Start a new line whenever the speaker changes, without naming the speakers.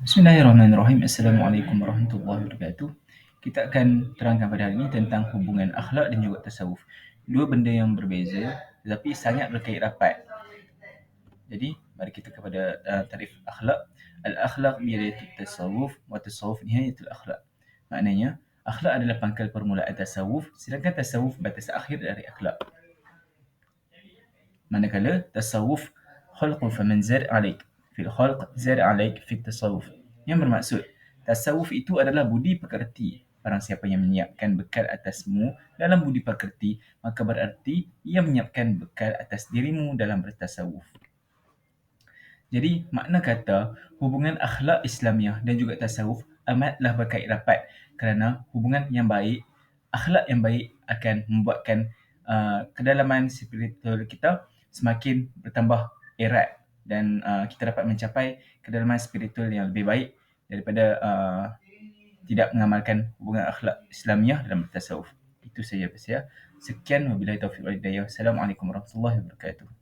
Bismillahirrahmanirrahim. Assalamualaikum warahmatullahi wabarakatuh. Kita akan terangkan pada hari ini tentang hubungan akhlak dan juga tasawuf. Dua benda yang berbeza tetapi sangat berkait rapat. Jadi, mari kita kepada uh, tarif akhlak. Al-akhlak biyadatu tasawuf wa tasawuf nihayatul akhlak. Maknanya, akhlak adalah pangkal permulaan tasawuf sedangkan tasawuf batas akhir dari akhlak. Manakala tasawuf khalqu faman alaik fil khalq zad alaik fit tasawuf. Yang bermaksud, tasawuf itu adalah budi pekerti. Barang siapa yang menyiapkan bekal atasmu dalam budi pekerti, maka berarti ia menyiapkan bekal atas dirimu dalam bertasawuf. Jadi, makna kata hubungan akhlak Islamiah dan juga tasawuf amatlah berkait rapat kerana hubungan yang baik, akhlak yang baik akan membuatkan uh, kedalaman spiritual kita semakin bertambah erat dan uh, kita dapat mencapai kedalaman spiritual yang lebih baik daripada uh, tidak mengamalkan hubungan akhlak Islamiah dalam bertasawuf. Itu saja saya. Sekian wabillahi taufiq wal hidayah. Assalamualaikum warahmatullahi wabarakatuh.